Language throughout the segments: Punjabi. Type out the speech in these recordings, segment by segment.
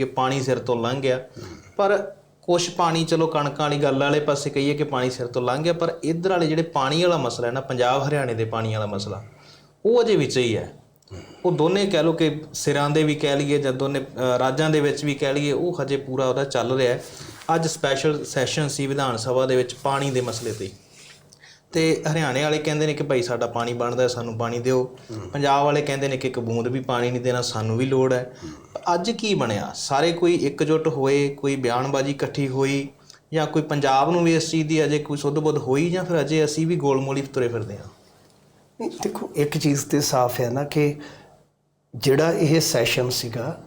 ਕਿ ਪਾਣੀ ਸਿਰ ਤੋਂ ਲੰਘ ਗਿਆ। ਪਰ ਕੁਝ ਪਾਣੀ, ਚਲੋ ਕਣਕਾਂ ਵਾਲੀ ਗੱਲ ਵਾਲੇ ਪਾਸੇ ਕਹੀਏ ਕਿ ਪਾਣੀ ਸਿਰ ਤੋਂ ਲੰਘ ਗਿਆ, ਪਰ ਇਧਰ ਵਾਲੇ ਜਿਹੜੇ ਪਾਣੀ ਵਾਲਾ ਮਸਲਾ ਹੈ ਨਾ, ਪੰਜਾਬ ਹਰਿਆਣੇ ਦੇ ਪਾਣੀ ਵਾਲਾ ਮਸਲਾ, ਉਹ ਅਜੇ ਵਿੱਚ ਹੀ ਹੈ। ਉਹ ਦੋਨੇ ਕਹਿ ਲਓ ਕਿ ਸਿਰਾਂ ਦੇ ਵੀ ਕਹਿ ਲਈਏ ਜਾਂ ਦੋਨੇ ਰਾਜਾਂ ਦੇ ਵਿੱਚ ਵੀ ਕਹਿ ਲਈਏ, ਉਹ ਹਜੇ ਪੂਰਾ ਉਹਦਾ ਚੱਲ ਰਿਹਾ ਹੈ। ਅੱਜ ਸਪੈਸ਼ਲ ਸੈਸ਼ਨ ਸੀ ਵਿਧਾਨ ਸਭਾ ਦੇ ਵਿੱਚ ਪਾਣੀ ਦੇ ਮਸਲੇ ਤੇ। ਤੇ ਹਰਿਆਣੇ ਵਾਲੇ ਕਹਿੰਦੇ ਨੇ ਕਿ ਭਾਈ ਸਾਡਾ ਪਾਣੀ ਬਣਦਾ ਸਾਨੂੰ ਪਾਣੀ ਦਿਓ। ਪੰਜਾਬ ਵਾਲੇ ਕਹਿੰਦੇ ਨੇ ਕਿ ਇੱਕ ਬੂੰਦ ਵੀ ਪਾਣੀ ਨਹੀਂ ਦੇਣਾ ਸਾਨੂੰ ਵੀ ਲੋੜ ਹੈ। ਅੱਜ ਕੀ ਬਣਿਆ? ਸਾਰੇ ਕੋਈ ਇਕਜੁੱਟ ਹੋਏ ਕੋਈ ਬਿਆਨਬਾਜ਼ੀ ਇਕੱਠੀ ਹੋਈ ਜਾਂ ਕੋਈ ਪੰਜਾਬ ਨੂੰ ਵੀ ਇਸ ਚੀਜ਼ ਦੀ ਅਜੇ ਕੋਈ ਸੁੱਧ-ਬੁੱਧ ਹੋਈ ਜਾਂ ਫਿਰ ਅਜੇ ਅਸੀਂ ਵੀ ਗੋਲਮੋਲੀ ਤੁਰੇ ਫਿਰਦੇ ਹਾਂ? ਦੇਖੋ ਇੱਕ ਚੀਜ਼ ਤੇ ਸਾਫ਼ ਹੈ ਨਾ ਕਿ ਜਿਹੜਾ ਇਹ ਸੈਸ਼ਨ ਸੀਗਾ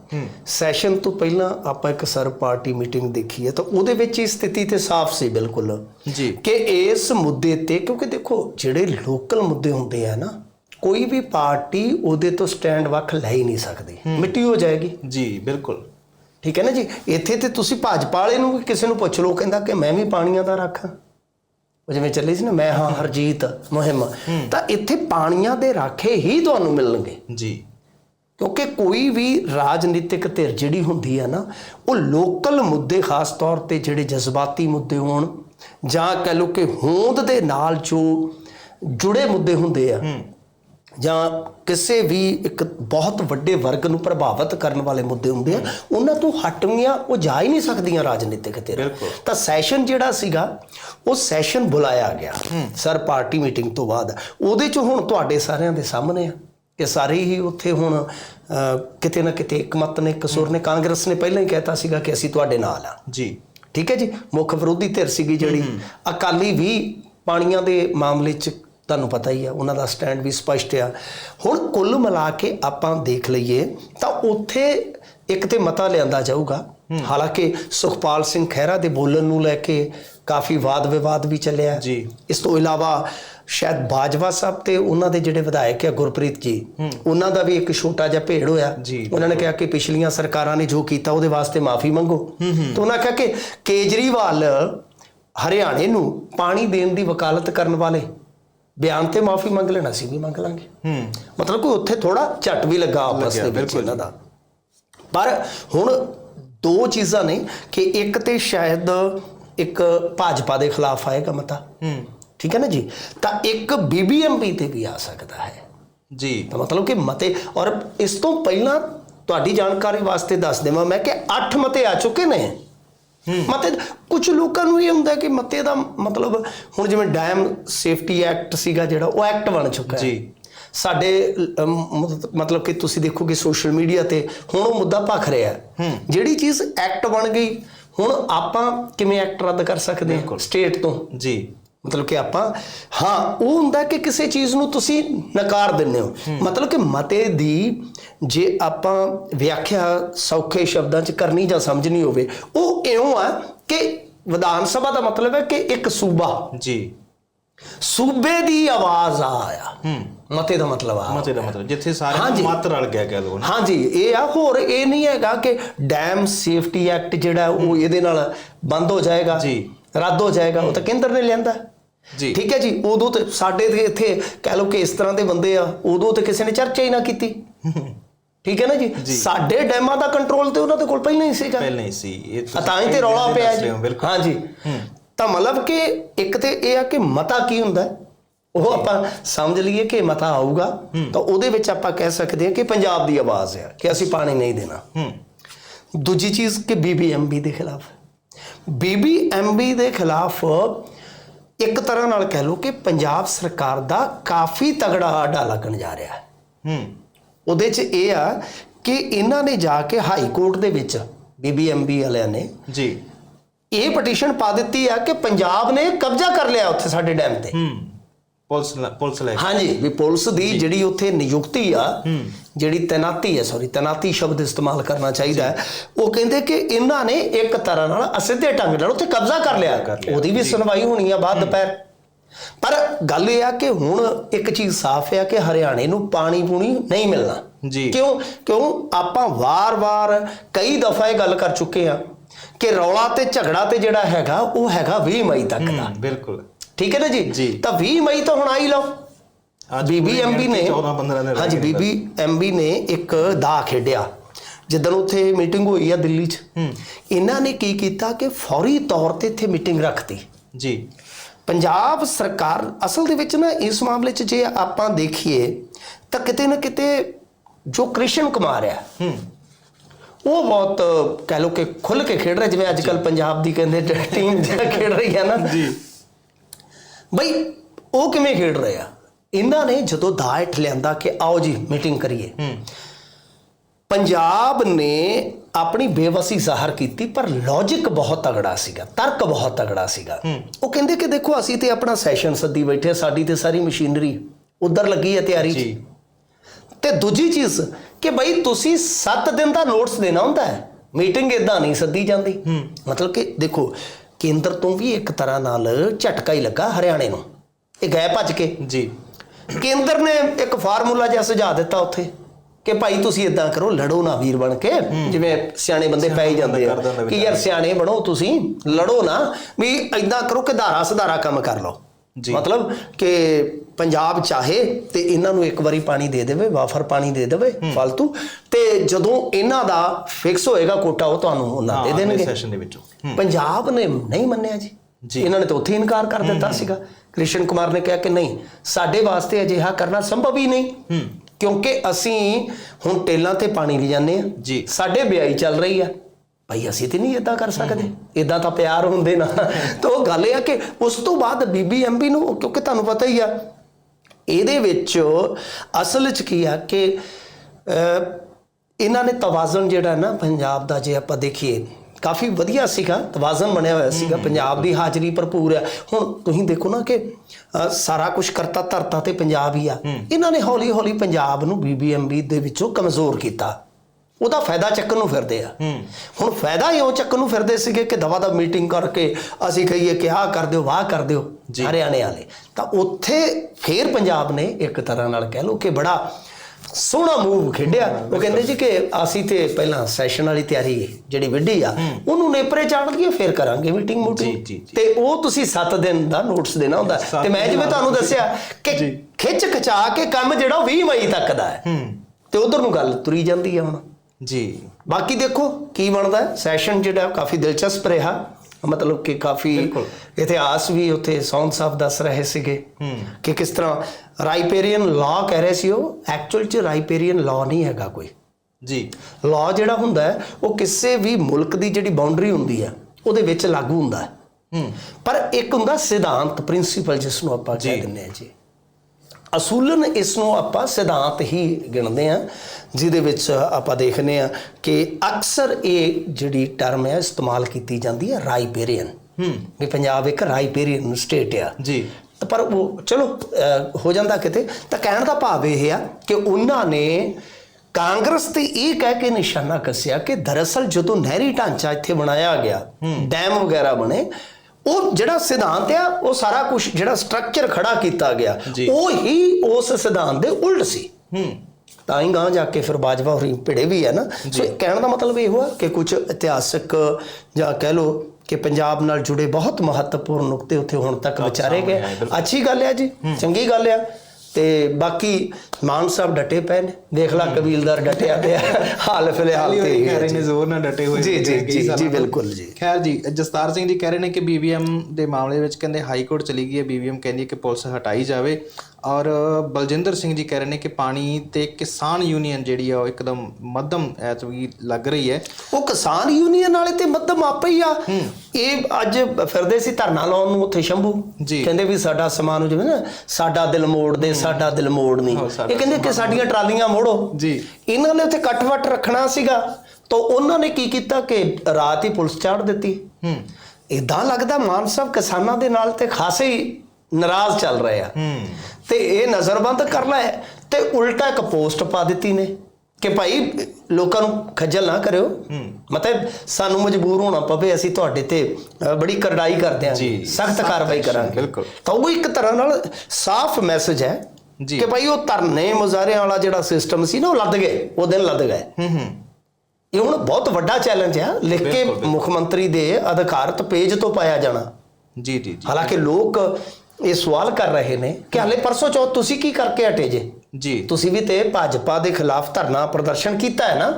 ਸੈਸ਼ਨ ਤੋਂ ਪਹਿਲਾਂ ਆਪਾਂ ਇੱਕ ਸਰ ਪਾਰਟੀ ਮੀਟਿੰਗ ਦੇਖੀ ਹੈ ਤਾਂ ਉਹਦੇ ਵਿੱਚ ਹੀ ਸਥਿਤੀ ਤੇ ਸਾਫ਼ ਸੀ ਬਿਲਕੁਲ। ਜੀ। ਕਿ ਇਸ ਮੁੱਦੇ ਤੇ ਕਿਉਂਕਿ ਦੇਖੋ ਜਿਹੜੇ ਲੋਕਲ ਮੁੱਦੇ ਹੁੰਦੇ ਆ ਨਾ ਕੋਈ ਵੀ ਪਾਰਟੀ ਉਹਦੇ ਤੋਂ ਸਟੈਂਡ ਵੱਖ ਲੈ ਹੀ ਨਹੀਂ ਸਕਦੀ। ਮਿੱਟੀ ਹੋ ਜਾਏਗੀ। ਜੀ ਬਿਲਕੁਲ। ਠੀਕ ਹੈ ਨਾ ਜੀ? ਇੱਥੇ ਤੇ ਤੁਸੀਂ ਭਾਜਪਾ ਵਾਲੇ ਨੂੰ ਕਿਸੇ ਨੂੰ ਪੁੱਛ ਲਓ ਕਹਿੰਦਾ ਕਿ ਮੈਂ ਵੀ ਪਾਣੀਆਂ ਦਾ ਰੱਖਾਂ। ਉਹ ਜਿਵੇਂ ਚੱਲੀ ਸੀ ਨਾ ਮੈਂ ਹਾਂ ਹਰਜੀਤ ਮੁਹਿੰਮ। ਤਾਂ ਇੱਥੇ ਪਾਣੀਆਂ ਦੇ ਰਾਖੇ ਹੀ ਤੁਹਾਨੂੰ ਮਿਲਣਗੇ। ਜੀ। ਕਿਉਂਕਿ ਕੋਈ ਵੀ ਰਾਜਨੀਤਿਕ ਧਿਰ ਜਿਹੜੀ ਹੁੰਦੀ ਹੈ ਨਾ ਉਹ ਲੋਕਲ ਮੁੱਦੇ ਖਾਸ ਤੌਰ ਤੇ ਜਿਹੜੇ ਜਜ਼ਬਾਤੀ ਮੁੱਦੇ ਹੋਣ ਜਾਂ ਕਹ ਲਓ ਕਿ ਹੋਂਦ ਦੇ ਨਾਲ ਜੋ ਜੁੜੇ ਮੁੱਦੇ ਹੁੰਦੇ ਆ ਜਾਂ ਕਿਸੇ ਵੀ ਇੱਕ ਬਹੁਤ ਵੱਡੇ ਵਰਗ ਨੂੰ ਪ੍ਰਭਾਵਿਤ ਕਰਨ ਵਾਲੇ ਮੁੱਦੇ ਹੁੰਦੇ ਆ ਉਹਨਾਂ ਤੋਂ ਹਟਵੀਆਂ ਉਹ ਜਾ ਹੀ ਨਹੀਂ ਸਕਦੀਆਂ ਰਾਜਨੀਤਿਕ ਧਿਰ। ਤਾਂ ਸੈਸ਼ਨ ਜਿਹੜਾ ਸੀਗਾ ਉਹ ਸੈਸ਼ਨ ਬੁਲਾਇਆ ਗਿਆ। ਸਰ ਪਾਰਟੀ ਮੀਟਿੰਗ ਤੋਂ ਬਾਅਦ। ਉਹਦੇ ਚ ਹੁਣ ਤੁਹਾਡੇ ਸਾਰਿਆਂ ਦੇ ਸਾਹਮਣੇ ਆ। ਕਿ ਸਾਰੇ ਹੀ ਉੱਥੇ ਹੁਣ ਕਿਤੇ ਨਾ ਕਿਤੇ ਇਕਮਤ ਨੇ ਕਸੂਰ ਨੇ ਕਾਂਗਰਸ ਨੇ ਪਹਿਲਾਂ ਹੀ ਕਹਿਤਾ ਸੀਗਾ ਕਿ ਅਸੀਂ ਤੁਹਾਡੇ ਨਾਲ ਆ ਜੀ। ਠੀਕ ਹੈ ਜੀ? ਮੁੱਖ ਵਿਰੋਧੀ ਧਿਰ ਸੀਗੀ ਜਿਹੜੀ। ਅਕਾਲੀ ਵੀ ਪਾਣੀਆਂ ਦੇ ਮਾਮਲੇ 'ਚ ਤੁਹਾਨੂੰ ਪਤਾ ਹੀ ਆ ਉਹਨਾਂ ਦਾ ਸਟੈਂਡ ਵੀ ਸਪਸ਼ਟ ਆ। ਹੁਣ ਕੁੱਲ ਮਿਲਾ ਕੇ ਆਪਾਂ ਦੇਖ ਲਈਏ ਤਾਂ ਉੱਥੇ ਇੱਕ ਤੇ ਮਤਾ ਲਿਆਂਦਾ ਜਾਊਗਾ ਹਾਲਾਂਕਿ ਸੁਖਪਾਲ ਸਿੰਘ ਖਹਿਰਾ ਦੇ ਬੋਲਣ ਨੂੰ ਲੈ ਕੇ ਕਾਫੀ ਵਾਦ ਵਿਵਾਦ ਵੀ ਚੱਲਿਆ। ਜੀ। ਇਸ ਤੋਂ ਇਲਾਵਾ ਸ਼ਾਇਦ ਬਾਜਵਾ ਸਾਹਿਬ ਤੇ ਉਹਨਾਂ ਦੇ ਜਿਹੜੇ ਵਿਧਾਇਕ ਆ ਗੁਰਪ੍ਰੀਤ ਜੀ ਉਹਨਾਂ ਦਾ ਵੀ ਇੱਕ ਛੋਟਾ ਜਿਹਾ ਭੇੜ ਹੋਇਆ। ਉਹਨਾਂ ਨੇ ਕਿਹਾ ਕਿ ਪਿਛਲੀਆਂ ਸਰਕਾਰਾਂ ਨੇ ਜੋ ਕੀਤਾ ਉਹਦੇ ਵਾਸਤੇ ਮਾਫੀ ਮੰਗੋ। ਤਾਂ ਉਹਨਾਂ ਕਿਹਾ ਕਿ ਕੇਜਰੀਵਾਲ ਹਰਿਆਣੇ ਨੂੰ ਪਾਣੀ ਦੇਣ ਦੀ ਵਕਾਲਤ ਕਰਨ ਵਾਲੇ ਬਿਆਨ ਤੇ ਮਾਫੀ ਮੰਗ ਲੈਣਾ ਸੀ ਵੀ ਮੰਗ ਲਾਂਗੇ। ਹੂੰ। ਮਤਲਬ ਕਿ ਉੱਥੇ ਥੋੜਾ ਝੱਟ ਵੀ ਲੱਗਾ ਆਪਸ ਦੇ ਵਿੱਚ। ਇਹਨਾਂ ਦਾ। ਪਰ ਹੁਣ ਦੋ ਚੀਜ਼ਾਂ ਨੇ ਕਿ ਇੱਕ ਤੇ ਸ਼ਾਇਦ ਇੱਕ ਭਾਜਪਾ ਦੇ ਖਿਲਾਫ ਆਏਗਾ ਮਤਾ ਹੂੰ। ਠੀਕ ਹੈ ਨਾ ਜੀ? ਤਾਂ ਇੱਕ ਬੀਬੀਐਮਪੀ ਤੇ ਵੀ ਆ ਸਕਦਾ ਹੈ। ਜੀ। ਤਾਂ ਮਤਲਬ ਕਿ ਮਤੇ ਔਰ ਇਸ ਤੋਂ ਪਹਿਲਾਂ ਤੁਹਾਡੀ ਜਾਣਕਾਰੀ ਵਾਸਤੇ ਦੱਸ ਦੇਵਾਂ ਮੈਂ ਕਿ 8 ਮਤੇ ਆ ਚੁੱਕੇ ਨੇ। ਮਤੇ ਕੁਝ ਲੋਕਾਂ ਨੂੰ ਇਹ ਹੁੰਦਾ ਕਿ ਮਤੇ ਦਾ ਮਤਲਬ ਹੁਣ ਜਿਵੇਂ ਡੈਮ ਸੇਫਟੀ ਐਕਟ ਸੀਗਾ ਜਿਹੜਾ ਉਹ ਐਕਟ ਬਣ ਚੁੱਕਾ ਹੈ। ਜੀ। ਸਾਡੇ ਮਤਲਬ ਕਿ ਤੁਸੀਂ ਦੇਖੋਗੇ ਸੋਸ਼ਲ ਮੀਡੀਆ ਤੇ ਹੁਣ ਉਹ ਮੁੱਦਾ ਭਖ ਰਿਹਾ ਜਿਹੜੀ ਚੀਜ਼ ਐਕਟ ਬਣ ਗਈ ਹੁਣ ਆਪਾਂ ਕਿਵੇਂ ਐਕਟ ਰੱਦ ਕਰ ਸਕਦੇ ਹਾਂ ਸਟੇਟ ਤੋਂ? ਜੀ। ਮਤਲਬ ਕਿ ਆਪਾਂ ਹਾਂ ਉਹ ਹੁੰਦਾ ਕਿ ਕਿਸੇ ਚੀਜ਼ ਨੂੰ ਤੁਸੀਂ ਨਕਾਰ ਦਿੰਦੇ ਹੋ। ਮਤਲਬ ਕਿ ਮਤੇ ਦੀ ਜੇ ਆਪਾਂ ਵਿਆਖਿਆ ਸੌਖੇ ਸ਼ਬਦਾਂ 'ਚ ਕਰਨੀ ਜਾਂ ਸਮਝਣੀ ਹੋਵੇ ਉਹ ਇਉਂ ਆ ਕਿ ਵਿਧਾਨ ਸਭਾ ਦਾ ਮਤਲਬ ਹੈ ਕਿ ਇੱਕ ਸੂਬਾ। ਜੀ। ਸੂਬੇ ਦੀ ਆਵਾਜ਼ ਆ ਆਇਆ ਮਤੇ ਦਾ ਮਤਲਬ ਆ। ਮਤੇ ਦਾ ਮਤਲਬ ਜਿੱਥੇ ਸਾਰੇ। ਮਤ ਰਲ ਗਿਆ ਕਹਿ ਨਾ। ਹਾਂਜੀ ਇਹ ਆ ਹੋਰ ਇਹ ਨਹੀਂ ਹੈਗਾ ਕਿ ਡੈਮ ਸੇਫਟੀ ਐਕਟ ਜਿਹੜਾ ਉਹ ਇਹਦੇ ਨਾਲ ਬੰਦ ਹੋ ਜਾਏਗਾ ਜੀ। ਰੱਦ ਹੋ ਜਾਏਗਾ ਉਹ ਤਾਂ ਕੇਂਦਰ ਨੇ ਲਿਆਂਦਾ। ਜੀ। ਠੀਕ ਹੈ ਜੀ ਉਦੋਂ ਤੇ ਸਾਡੇ ਇੱਥੇ ਕਹਿ ਲਓ ਕਿ ਇਸ ਤਰ੍ਹਾਂ ਦੇ ਬੰਦੇ ਆ ਉਦੋਂ ਤੇ ਕਿਸੇ ਨੇ ਚਰਚਾ ਹੀ ਨਾ ਕੀਤੀ। ਠੀਕ ਹੈ ਨਾ ਜੀ? ਸਾਡੇ ਡੈਮਾਂ ਦਾ ਕੰਟਰੋਲ ਤੇ ਉਹਨਾਂ ਦੇ ਕੋਲ ਪਹਿਲਾਂ ਹੀ ਸੀਗਾ। ਪਹਿਲਾਂ ਹੀ ਸੀ। ਤਾਂ ਹੀ ਤੇ ਰੌਲਾ ਪਿਆ ਜੀ। ਹੋ, ਹਾਂਜੀ। ਤਾਂ ਮਤਲਬ ਕਿ ਇੱਕ ਤੇ ਇਹ ਆ ਕਿ ਮਤਾ ਕੀ ਹੁੰਦਾ? ਉਹ ਆਪਾਂ ਸਮਝ ਲਈਏ ਕਿ ਮਤਾ ਆਊਗਾ ਤਾਂ ਉਹਦੇ ਵਿੱਚ ਆਪਾਂ ਕਹਿ ਸਕਦੇ ਹਾਂ ਕਿ ਪੰਜਾਬ ਦੀ ਆਵਾਜ਼ ਹੈ ਕਿ ਅਸੀਂ ਪਾਣੀ ਨਹੀਂ ਦੇਣਾ। ਦੂਜੀ ਚੀਜ਼ ਕਿ ਬੀਬੀਐਮਬੀ ਦੇ ਖਿਲਾਫ। ਬੀਬੀਐਮਬੀ ਦੇ ਖਿਲਾਫ ਇੱਕ ਤਰ੍ਹਾਂ ਨਾਲ ਕਹਿ ਲਓ ਕਿ ਪੰਜਾਬ ਸਰਕਾਰ ਦਾ ਕਾਫੀ ਤਗੜਾ ਆਡਾ ਲੱਗਣ ਜਾ ਰਿਹਾ ਹੈ। ਹੂੰ। ਉਹਦੇ 'ਚ ਇਹ ਆ ਕਿ ਇਹਨਾਂ ਨੇ ਜਾ ਕੇ ਹਾਈ ਕੋਰਟ ਦੇ ਵਿੱਚ ਬੀਬੀਐਮਬੀ ਵਾਲਿਆਂ ਨੇ ਜੀ। ਇਹ ਪਟੀਸ਼ਨ ਪਾ ਦਿੱਤੀ ਆ ਕਿ ਪੰਜਾਬ ਨੇ ਕਬਜ਼ਾ ਕਰ ਲਿਆ ਉੱਥੇ ਸਾਡੇ ਡੈਮ ਤੇ। ਹੂੰ। ਪੁਲਿਸ ਪੁਲਿਸ ਲੈ। ਹਾਂਜੀ ਵੀ ਪੁਲਿਸ ਦੀ ਜਿਹੜੀ ਉੱਥੇ ਨਿਯੁਕਤੀ ਆ ਜਿਹੜੀ ਤੈਨਾਤੀ ਹੈ ਸੌਰੀ ਤੈਨਾਤੀ ਸ਼ਬਦ ਇਸਤੇਮਾਲ ਕਰਨਾ ਚਾਹੀਦਾ ਹੈ ਉਹ ਕਹਿੰਦੇ ਕਿ ਇਹਨਾਂ ਨੇ ਇੱਕ ਤਰ੍ਹਾਂ ਨਾਲ ਅਸਿੱਧੇ ਢੰਗ ਨਾਲ ਉੱਥੇ ਕਬਜ਼ਾ ਕਰ ਲਿਆ। ਕਰ ਲਿਆ, ਉਹਦੀ ਵੀ ਸੁਣਵਾਈ ਹੋਣੀ ਆ ਬਾਅਦ ਦੁਪਹਿਰ। ਪਰ ਗੱਲ ਇਹ ਆ ਕਿ ਹੁਣ ਇੱਕ ਚੀਜ਼ ਸਾਫ਼ ਹੈ ਕਿ ਹਰਿਆਣੇ ਨੂੰ ਪਾਣੀ ਪੂਣੀ ਨਹੀਂ ਮਿਲਣਾ। ਜੀ। ਕਿਉਂ? ਕਿਉਂ? ਆਪਾਂ ਵਾਰ-ਵਾਰ ਕਈ ਦਫਾ ਇਹ ਗੱਲ ਕਰ ਚੁੱਕੇ ਆ। ਕਿ ਰੌਲਾ ਤੇ ਝਗੜਾ ਤੇ ਜਿਹੜਾ ਹੈਗਾ ਉਹ ਹੈਗਾ 20 ਮਈ ਤੱਕ ਦਾ। ਬਿਲਕੁਲ। ਠੀਕ ਹੈ ਨਾ ਜੀ। ਤਾਂ 20 ਮਈ ਤਾਂ ਹੁਣ ਆ ਹੀ ਲਓ ਬੀਬੀਐਮਬੀ ਨੇ 14 15 ਦਿਨ ਹਾਂਜੀ ਬੀਬੀਐਮਬੀ ਨੇ ਇੱਕ ਦਾ ਖੇਡਿਆ। ਜਿੱਦਣ ਉੱਥੇ ਮੀਟਿੰਗ ਹੋਈ ਆ ਦਿੱਲੀ 'ਚ ਇਹਨਾਂ ਨੇ ਕੀ ਕੀਤਾ ਕਿ ਫੌਰੀ ਤੌਰ ਤੇ ਇੱਥੇ ਮੀਟਿੰਗ ਰੱਖਤੀ। ਜੀ। ਪੰਜਾਬ ਸਰਕਾਰ ਅਸਲ ਦੇ ਵਿੱਚ ਨਾ ਇਸ ਮਾਮਲੇ 'ਚ ਜੇ ਆਪਾਂ ਦੇਖੀਏ ਤਾਂ ਕਿਤੇ ਨਾ ਕਿਤੇ ਜੋ ਕ੍ਰਿਸ਼ਨ ਕੁਮਾਰ ਆ ਹੂੰ। ਉਹ ਬਹੁਤ ਕਹਿ ਲੋ ਕਿ ਖੁੱਲ ਕੇ ਖੇਡ ਰਿਹਾ ਜਿਵੇਂ ਅੱਜ ਕੱਲ ਪੰਜਾਬ ਦੀ ਕਹਿੰਦੇ ਟੀਮ ਜਿਹੜਾ ਖੇਡ ਰਹੀ ਹੈ ਨਾ। ਜੀ। ਬਈ ਉਹ ਕਿਵੇਂ ਖੇਡ ਰਹੇ ਆ? ਇਹਨਾਂ ਨੇ ਜਦੋਂ ਦਾਇਟ ਲਿਆਂਦਾ ਕਿ ਆਓ ਜੀ ਮੀਟਿੰਗ ਕਰੀਏ। ਪੰਜਾਬ ਨੇ ਆਪਣੀ ਬੇਵਸੀ ਜ਼ਾਹਰ ਕੀਤੀ ਪਰ ਲੌਜੀਕ ਬਹੁਤ ਤਗੜਾ ਸੀਗਾ ਤਰਕ ਬਹੁਤ ਤਗੜਾ ਸੀਗਾ। ਉਹ ਕਹਿੰਦੇ ਕਿ ਦੇਖੋ ਅਸੀਂ ਤੇ ਆਪਣਾ ਸੈਸ਼ਨ ਸੱਦੀ ਬੈਠੇ ਸਾਡੀ ਤੇ ਸਾਰੀ ਮਸ਼ੀਨਰੀ ਉਧਰ ਲੱਗੀ ਹੈ ਤਿਆਰੀ ਜੀ। ਤੇ ਦੂਜੀ ਚੀਜ਼ ਕਿ ਬਈ ਤੁਸੀਂ 7 ਦਿਨ ਦਾ ਨੋਟਿਸ ਦੇਣਾ ਹੁੰਦਾ ਹੈ। ਮੀਟਿੰਗ ਇਦਾਂ ਨਹੀਂ ਸੱਦੀ ਜਾਂਦੀ। ਮਤਲਬ ਕਿ ਦੇਖੋ ਕੇਂਦਰ ਤੋਂ ਵੀ ਇੱਕ ਤਰ੍ਹਾਂ ਨਾਲ ਝਟਕਾ ਹੀ ਲੱਗਾ ਹਰਿਆਣੇ ਨੂੰ। ਇਹ ਗਏ ਭੱਜ ਕੇ। ਜੀ। ਕੇਂਦਰ ਨੇ ਇੱਕ ਫਾਰਮੂਲਾ ਜਿਹਾ ਸੁਝਾ ਦਿੱਤਾ ਉੱਥੇ ਕਿ ਭਾਈ ਤੁਸੀਂ ਇਦਾਂ ਕਰੋ ਲੜੋ ਨਾ ਵੀਰ ਬਣ ਕੇ। ਜਿਵੇਂ ਸਿਆਣੇ ਬੰਦੇ ਪੈ ਹੀ ਜਾਂਦੇ ਆ ਕਿ ਯਾਰ ਸਿਆਣੇ ਬਣੋ ਤੁਸੀਂ ਲੜੋ ਨਾ। ਵੀ ਇਦਾਂ ਕਰੋ ਕਿ ਧਾਰਾ ਸੁਧਾਰਾ ਕੰਮ ਕਰ ਲਓ। ਮਤਲਬ ਕਿ ਪੰਜਾਬ ਚਾਹੇ ਤੇ ਇਹਨਾਂ ਨੂੰ ਇੱਕ ਵਾਰੀ ਪਾਣੀ ਦੇ ਦੇਵੇ ਵਾਫਰ ਪਾਣੀ ਦੇ ਦੇਵੇ ਫालतू ਤੇ ਜਦੋਂ ਇਹਨਾਂ ਦਾ ਫਿਕਸ ਹੋਏਗਾ ਕੋਟਾ ਉਹ ਤੁਹਾਨੂੰ ਉਹਨਾਂ ਦੇ ਦੇਣਗੇ। ਸੈਸ਼ਨ ਦੇ ਵਿੱਚੋਂ। ਪੰਜਾਬ ਨੇ ਨਹੀਂ ਮੰਨਿਆ ਜੀ। ਜੀ। ਇਹਨਾਂ ਨੇ ਤਾਂ ਉੱਥੇ ਇਨਕਾਰ ਕਰ ਦਿੱਤਾ ਸੀਗਾ। ਕ੍ਰਿਸ਼ਨ ਕੁਮਾਰ ਨੇ ਕਿਹਾ ਕਿ ਨਹੀਂ ਸਾਡੇ ਵਾਸਤੇ ਅਜਿਹਾ ਕਰਨਾ ਸੰਭਵ ਹੀ ਨਹੀਂ। ਕਿਉਂਕਿ ਅਸੀਂ ਹੁਣ ਟੇਲਾਂ ਤੇ ਪਾਣੀ ਲੈ ਜਾਂਦੇ ਆ। ਜੀ। ਸਾਡੇ ਵਿਆਹੀ ਚੱਲ ਰਹੀ ਆ। ਭਾਈ ਅਸੀਂ ਤੇ ਨਹੀਂ ਇਦਾਂ ਕਰ ਸਕਦੇ। ਇਦਾਂ ਤਾਂ ਪਿਆਰ ਹੁੰਦੇ ਨਾ। ਤਾਂ ਉਹ ਗੱਲ ਇਹ ਆ ਕਿ ਉਸ ਤੋਂ ਬਾਅਦ ਬੀਬੀਐਮਬੀ ਨੂੰ ਕਿਉਂਕਿ ਤੁਹਾਨੂੰ ਪਤਾ ਹੀ ਆ ਇਹਦੇ ਵਿੱਚ ਅਸਲ ਵਿੱਚ ਕੀ ਆ ਕਿ ਇਹਨਾਂ ਨੇ ਤਵਾਜ਼ਨ ਜਿਹੜਾ ਨਾ ਪੰਜਾਬ ਦਾ ਜੇ ਆਪਾਂ ਦੇਖੀਏ ਕਾਫੀ ਵਧੀਆ ਸੀਗਾ ਤਵਾਜ਼ਨ ਬਣਿਆ ਹੋਇਆ ਸੀਗਾ ਪੰਜਾਬ ਦੀ ਹਾਜ਼ਰੀ ਭਰਪੂਰ ਹੈ ਹੁਣ ਤੁਸੀਂ ਦੇਖੋ ਨਾ ਕਿ ਸਾਰਾ ਕੁਝ ਕਰਤਾ ਧਰਤਾ ਤੇ ਪੰਜਾਬ ਹੀ ਆ। ਇਹਨਾਂ ਨੇ ਹੌਲੀ ਹੌਲੀ ਪੰਜਾਬ ਨੂੰ ਬੀਬੀਐਮਬੀ ਦੇ ਵਿੱਚੋਂ ਕਮਜ਼ੋਰ ਕੀਤਾ। ਉਹਦਾ ਫਾਇਦਾ ਚੱਕਣ ਨੂੰ ਫਿਰਦੇ ਆ। ਹੁਣ ਫਾਇਦਾ ਇਉਂ ਚੱਕਣ ਨੂੰ ਫਿਰਦੇ ਸੀਗੇ ਕਿ ਦਵਾ ਦਾ ਮੀਟਿੰਗ ਕਰਕੇ ਅਸੀਂ ਕਹੀਏ ਕਿ ਆਹ ਕਰ ਦਿਓ ਵਾਹ ਕਰ ਦਿਓ ਹਰਿਆਣੇ ਵਾਲੇ। ਤਾਂ ਉੱਥੇ ਫੇਰ ਪੰਜਾਬ ਨੇ ਇੱਕ ਤਰ੍ਹਾਂ ਨਾਲ ਕਹਿ ਲਓ ਕਿ ਬੜਾ ਸੋਹਣਾ ਮੂਵ ਖੇਡਿਆ। ਉਹ ਕਹਿੰਦੇ ਜੀ ਕਿ ਅਸੀਂ ਤੇ ਪਹਿਲਾਂ ਸੈਸ਼ਨ ਵਾਲੀ ਤਿਆਰੀ ਜਿਹੜੀ ਵਿੱਢੀ ਆ ਉਹਨੂੰ ਨੇਪਰੇ ਚਾੜ ਦਈਏ ਫਿਰ ਕਰਾਂਗੇ ਮੀਟਿੰਗ। ਮੂਟਿੰਗ। ਤੇ ਉਹ ਤੁਸੀਂ 7 ਦਿਨ ਦਾ ਨੋਟਿਸ ਦੇਣਾ ਹੁੰਦਾ। ਹੈ। ਤੇ ਮੈਂ ਜਿਵੇਂ ਤੁਹਾਨੂੰ ਦੱਸਿਆ ਕਿ ਖਿੱਚ ਖਚਾ ਕੇ ਕੰਮ ਜਿਹੜਾ ਉਹ 20 ਮਈ ਤੱਕ ਦਾ ਹੈ। ਤੇ ਉਧਰ ਨੂੰ ਗੱਲ ਤੁਰੀ ਜਾਂਦੀ ਹੈ ਹੁਣ। ਜੀ। ਬਾਕੀ ਦੇਖੋ ਕੀ ਬਣਦਾ ਸੈਸ਼ਨ ਜਿਹੜਾ ਕਾਫੀ ਦਿਲਚਸਪ ਰਿਹਾ। ਮਤਲਬ ਕਿ ਕਾਫੀ। ਇਤਿਹਾਸ ਵੀ ਉੱਥੇ ਸੌਂਦ ਸਾਹਿਬ ਦੱਸ ਰਹੇ ਸੀਗੇ। ਕਿ ਕਿਸ ਤਰ੍ਹਾਂ ਰਾਈਪੇਰੀਅਨ ਲਾਅ ਕਹਿ ਰਹੇ ਸੀ ਉਹ। ਐਕਚੁਅਲ ਚ ਰਾਈਪੇਰੀਅਨ ਲਾਅ ਨਹੀਂ ਹੈਗਾ ਕੋਈ। ਜੀ। ਲਾਅ ਜਿਹੜਾ ਹੁੰਦਾ ਹੈ ਉਹ ਕਿਸੇ ਵੀ ਮੁਲਕ ਦੀ ਜਿਹੜੀ ਬਾਉਂਡਰੀ ਹੁੰਦੀ ਹੈ ਉਹਦੇ ਵਿੱਚ ਲਾਗੂ ਹੁੰਦਾ ਹੈ। ਪਰ ਇੱਕ ਹੁੰਦਾ ਸਿਧਾਂਤ ਪ੍ਰਿੰਸੀਪਲ ਜਿਸ ਨੂੰ ਆਪਾਂ ਕਹਿ। ਦਿੰਦੇ ਹਾਂ ਜੀ। ਅਸੂਲਨ ਇਸ ਨੂੰ ਆਪਾਂ ਸਿਧਾਂਤ ਹੀ ਗਿਣਦੇ ਹਾਂ ਜਿਹਦੇ ਵਿੱਚ ਆਪਾਂ ਦੇਖਨੇ ਆ ਕਿ ਅਕਸਰ ਇਹ ਜਿਹੜੀ ਟਰਮ ਹੈ ਇਸਤੇਮਾਲ ਕੀਤੀ ਜਾਂਦੀ ਹੈ ਰਾਈਪੇਰੀਅਨ ਹੂੰ। ਵੀ ਪੰਜਾਬ ਇੱਕ ਰਾਈਪੇਰੀਅਨ ਸਟੇਟ ਆ। ਜੀ। ਪਰ ਉਹ ਚਲੋ ਹੋ ਜਾਂਦਾ ਕਿਤੇ। ਤਾਂ ਕਹਿਣ ਦਾ ਭਾਵ ਇਹ ਆ ਕਿ ਉਹਨਾਂ ਨੇ ਕਾਂਗਰਸ ਤੇ ਇਹ ਕਹਿ ਕੇ ਨਿਸ਼ਾਨਾ ਕੱਸਿਆ ਕਿ ਦਰਅਸਲ ਜਦੋਂ ਨਹਿਰੀ ਢਾਂਚਾ ਇੱਥੇ ਬਣਾਇਆ ਗਿਆ ਡੈਮ ਵਗੈਰਾ ਬਣੇ ਉਹ ਜਿਹੜਾ ਸਿਧਾਂਤ ਆ ਉਹ ਸਾਰਾ ਕੁਝ ਜਿਹੜਾ ਸਟਰਕਚਰ ਖੜਾ ਕੀਤਾ ਗਿਆ। ਉਹ ਹੀ ਉਸ ਸਿਧਾਂਤ ਦੇ ਉਲਟ ਸੀ। ਹੂੰ। ਤਾਂ ਹੀ ਗਾਂ ਜਾ ਕੇ ਫਿਰ ਬਾਜਵਾ ਹੋਰੀ ਭਿੜੇ ਵੀ ਹੈ ਨਾ। ਸੋ ਕਹਿਣ ਦਾ ਮਤਲਬ ਇਹ ਹੋਆ ਕਿ ਕੁਝ ਇਤਿਹਾਸਕ ਜਾਂ ਕਹਿ ਲੋ ਕਿ ਪੰਜਾਬ ਨਾਲ ਜੁੜੇ ਬਹੁਤ ਮਹੱਤਵਪੂਰਨ ਨੁਕਤੇ ਉੱਥੇ ਹੁਣ ਤੱਕ ਵਿਚਾਰੇ ਗਏ। ਅੱਛੀ ਗੱਲ ਹੈ ਜੀ ਚੰਗੀ ਗੱਲ ਹੈ ਤੇ ਬਾਕੀ ਮਾਨ ਸਾਹਿਬ ਡਟੇ ਪਏ ਨੇ ਦੇਖ ਲਾ ਕਬੀਲਦਾਰ ਡਟਿਆ ਪਿਆ ਹਾਲ ਫਿਲਹਾਲ ਤੇ ਕਹਿ ਰਹੇ। ਨੇ ਜ਼ੋਰ ਨਾਲ ਡਟੇ ਹੋਏ ਜੀ, ਜੀ, ਜੀ, ਜੀ। ਬਿਲਕੁਲ ਜੀ। ਖੈਰ ਜੀ ਜਸਤਾਰ ਸਿੰਘ ਜੀ ਕਹਿ ਰਹੇ ਨੇ ਕਿ ਬੀਬੀਐਮ ਦੇ ਮਾਮਲੇ ਵਿੱਚ ਕਹਿੰਦੇ ਹਾਈ ਕੋਰਟ ਚਲੀ ਗਈ ਹੈ ਬੀਬੀਐਮ ਕਹਿੰਦੀ ਹੈ ਕਿ ਪੁਲਿਸ ਹਟਾਈ ਜਾਵੇ ਔਰ ਬਲਜਿੰਦਰ ਸਿੰਘ ਜੀ ਕਹਿ ਰਹੇ ਨੇ ਕਿ ਪਾਣੀ ਤੇ ਕਿਸਾਨ ਯੂਨੀਅਨ ਜਿਹੜੀ ਆ ਉਹ ਇੱਕਦਮ ਮੱਧਮ ਐਤਵੀ ਲੱਗ ਰਹੀ ਹੈ। ਉਹ ਕਿਸਾਨ ਯੂਨੀਅਨ ਵਾਲੇ ਤੇ ਮੱਧਮ ਆਪੇ ਹੀ ਆ। ਇਹ ਅੱਜ ਫਿਰਦੇ ਸੀ ਧਰਨਾ ਲਾਉਣ ਨੂੰ ਉੱਥੇ ਸ਼ੰਭੂ। ਕਹਿੰਦੇ ਵੀ ਸਾਡਾ ਸਮਾਨ ਜਿਵੇਂ ਨਾ ਸਾਡਾ ਦਿਲ ਮੋੜ ਦੇ ਸਾਡਾ ਦਿਲ ਮੋੜ ਨਹੀਂ। ਇਹ ਕਹਿੰਦੇ ਕਿ ਸਾਡੀਆਂ ਟਰਾਲੀਆਂ ਮੋੜੋ। ਜੀ। ਇਹਨਾਂ ਨੇ ਉੱਥੇ ਕੱਟ-ਵੱਟ ਰੱਖਣਾ ਸੀਗਾ। ਤਾਂ ਉਹਨਾਂ ਨੇ ਕੀ ਕੀਤਾ ਕਿ ਰਾਤ ਹੀ ਪੁਲਿਸ ਚਾੜ ਦਿੱਤੀ। ਹੂੰ। ਇਦਾਂ ਲੱਗਦਾ ਮਾਨ ਸਾਹਿਬ ਕਿਸਾਨਾਂ ਦੇ ਨਾਲ ਤੇ ਖਾਸੇ ਹੀ ਨਾਰਾਜ਼ ਚੱਲ ਰਹੇ ਆ। ਹੂੰ। ਤੇ ਇਹ ਨਜ਼ਰਬੰਦ ਕਰ ਲੈ। ਤੇ ਉਲਟਾ ਇੱਕ ਪੋਸਟ ਪਾ ਦਿੱਤੀ ਨੇ ਕਿ ਭਾਈ ਲੋਕਾਂ ਨੂੰ ਖੱਜਲ ਨਾ ਕਰਿਓ। ਮਤਲਬ ਸਾਨੂੰ ਮਜਬੂਰ ਹੋਣਾ ਪਵੇ ਅਸੀਂ ਤੁਹਾਡੇ ਤੇ ਬੜੀ ਕਰੜਾਈ ਕਰਦੇ ਹਾਂ ਸਖਤ ਕਾਰਵਾਈ ਕਰਾਂਗੇ। ਬਿਲਕੁਲ। ਤਾਂ ਉਹ ਇੱਕ ਤਰ੍ਹਾਂ ਨਾਲ ਸਾਫ਼ ਮੈਸੇਜ ਹੈ ਜੀ। ਕਿ ਭਾਈ ਉਹ ਧਰਨੇ ਮੁਜ਼ਾਹਰਿਆਂ ਵਾਲਾ ਜਿਹੜਾ ਸਿਸਟਮ ਸੀ ਨਾ ਉਹ ਲੱਦ ਗਏ। ਉਹ ਦਿਨ ਲੱਦ ਗਏ। ਹੂੰ ਹੂੰ। ਇਹ ਹੁਣ ਬਹੁਤ ਵੱਡਾ ਚੈਲੰਜ ਹੈ ਲਿਖ ਕੇ। ਮੁੱਖ ਮੰਤਰੀ ਦੇ ਅਧਿਕਾਰਤ ਪੇਜ ਤੋਂ ਪਾਇਆ ਜਾਣਾ। ਜੀ ਜੀ। ਹਾਲਾਂਕਿ ਲੋਕ ਇਹ ਸਵਾਲ ਕਰ ਰਹੇ ਨੇ ਕਿ ਹਾਲੇ ਪਰਸੋਂ ਚੌਥ ਤੁਸੀਂ ਕੀ ਕਰਕੇ ਹਟੇ ਜੇ? ਜੀ। ਤੁਸੀਂ ਵੀ ਤੇ ਭਾਜਪਾ ਦੇ ਖਿਲਾਫ ਧਰਨਾ ਪ੍ਰਦਰਸ਼ਨ ਕੀਤਾ ਹੈ ਨਾ?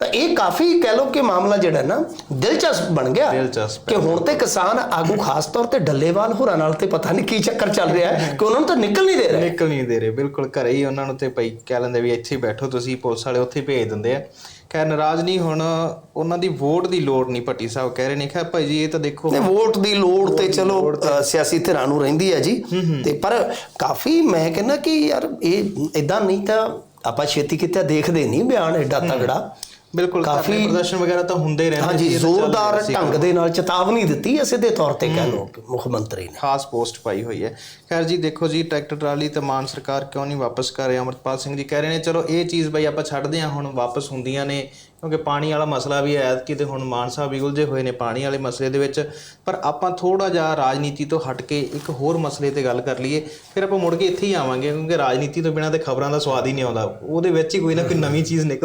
ਤਾਂ ਇਹ ਕਾਫੀ ਕਹਿ ਲੋ ਕਿ ਮਾਮਲਾ ਜਿਹੜਾ ਨਾ ਦਿਲਚਸਪ ਬਣ ਗਿਆ ਦਿਲਚਸਪ ਕਿ ਹੁਣ ਤੇ ਕਿਸਾਨ ਆਗੂ ਖਾਸ ਤੌਰ ਤੇ ਡੱਲੇਵਾਲ ਹੋਰਾਂ ਨਾਲ ਤੇ ਪਤਾ ਨਹੀਂ ਕੀ ਚੱਕਰ ਚੱਲ ਰਿਹਾ ਹੈ ਕਿ ਉਹਨਾਂ ਨੂੰ ਤਾਂ ਨਿਕਲ ਨਹੀਂ ਦੇ ਰਹੇ। ਨਿਕਲ ਨਹੀਂ ਦੇ ਰਹੇ ਬਿਲਕੁਲ ਘਰੇ ਹੀ ਉਹਨਾਂ ਨੂੰ ਤੇ ਭਾਈ ਕਹਿ ਲੈਂਦੇ ਵੀ ਇੱਥੇ ਹੀ ਬੈਠੋ ਤੁਸੀਂ ਪੁਲਿਸ ਵਾਲੇ ਉੱਥੇ ਭੇਜ ਦਿੰਦੇ ਆ। ਖੈਰ ਨਾਰਾਜ਼ ਨਹੀਂ ਹੁਣ ਉਹਨਾਂ ਦੀ ਵੋਟ ਦੀ ਲੋੜ ਨਹੀਂ ਭੱਟੀ ਸਾਹਿਬ ਕਹਿ ਰਹੇ ਨੇ ਖੈਰ ਭਾਈ ਜੀ ਇਹ ਤਾਂ ਦੇਖੋ ਤੇ ਵੋਟ ਦੀ ਲੋੜ ਤੇ। ਚਲੋ ਸਿਆਸੀ ਧਿਰਾਂ ਨੂੰ ਰਹਿੰਦੀ ਹੈ ਜੀ। ਤੇ ਪਰ ਕਾਫੀ ਮੈਂ ਕਹਿੰਦਾ ਕਿ ਯਾਰ ਇਹ ਇਦਾਂ ਨਹੀਂ ਤਾਂ ਆਪਾਂ ਛੇਤੀ ਕਿਤੇ ਦੇਖਦੇ ਨਹੀਂ ਬਿਆਨ ਐਡਾ ਤਗੜਾ ਬਿਲਕੁਲ ਕਾਫੀ- ਪ੍ਰਦਰਸ਼ਨ ਵਗੈਰਾ ਤਾਂ ਹੁੰਦੇ ਹੀ ਰਹਿੰਦੇ ਹਾਂਜੀ ਜ਼ੋਰਦਾਰ। ਢੰਗ ਦੇ ਨਾਲ ਚੇਤਾਵਨੀ ਦਿੱਤੀ ਹੈ ਸਿੱਧੇ ਤੌਰ ਤੇ ਕਹਿ ਕਿ ਮੁੱਖ ਮੰਤਰੀ ਨੇ। ਖਾਸ ਪੋਸਟ ਪਾਈ ਹੋਈ ਹੈ। ਖੈਰ ਜੀ ਦੇਖੋ ਜੀ ਟਰੈਕਟਰ ਟਰਾਲੀ ਤੇ ਮਾਨ ਸਰਕਾਰ ਕਿਉਂ ਨਹੀਂ ਵਾਪਸ ਕਰ ਰਹੀ? ਅਮਰਪਾਲ ਸਿੰਘ ਜੀ ਕਹਿ ਰਹੇ ਨੇ ਚਲੋ ਇਹ ਚੀਜ਼ ਬਈ ਆਪਾਂ ਛੱਡਦੇ ਹਾਂ ਹੁਣ ਵਾਪਸ ਹੁੰਦੀਆਂ ਨੇ ਕਿਉਂਕਿ ਪਾਣੀ ਵਾਲਾ ਮਸਲਾ ਵੀ ਹੈ ਕਿ ਤੇ ਹੁਣ ਮਾਨ ਸਾਹਿਬ ਵੀ ਉਲਝੇ ਹੋਏ ਨੇ ਪਾਣੀ ਵਾਲੇ ਮਸਲੇ ਦੇ ਵਿੱਚ। ਪਰ ਆਪਾਂ ਥੋੜਾ ਜਿਹਾ ਰਾਜਨੀਤੀ ਤੋਂ ਹਟ ਕੇ ਇੱਕ ਹੋਰ ਮਸਲੇ ਤੇ ਗੱਲ ਕਰ ਲਈਏ ਫਿਰ ਆਪਾਂ ਮੁੜ ਕੇ ਇੱਥੇ ਹੀ ਆਵਾਂਗੇ ਕਿਉਂਕਿ ਰਾਜਨੀਤੀ ਤੋਂ ਬਿਨਾਂ ਤੇ ਖਬਰਾਂ ਦਾ ਸਵਾਦ ਹੀ ਨਹੀਂ ਆਉਂਦਾ। ਉਹਦੇ ਵਿੱਚ ਹੀ ਕੋਈ ਨਾ ਕੋਈ ਨਵੀਂ ਚੀਜ਼ ਨਿਕਲ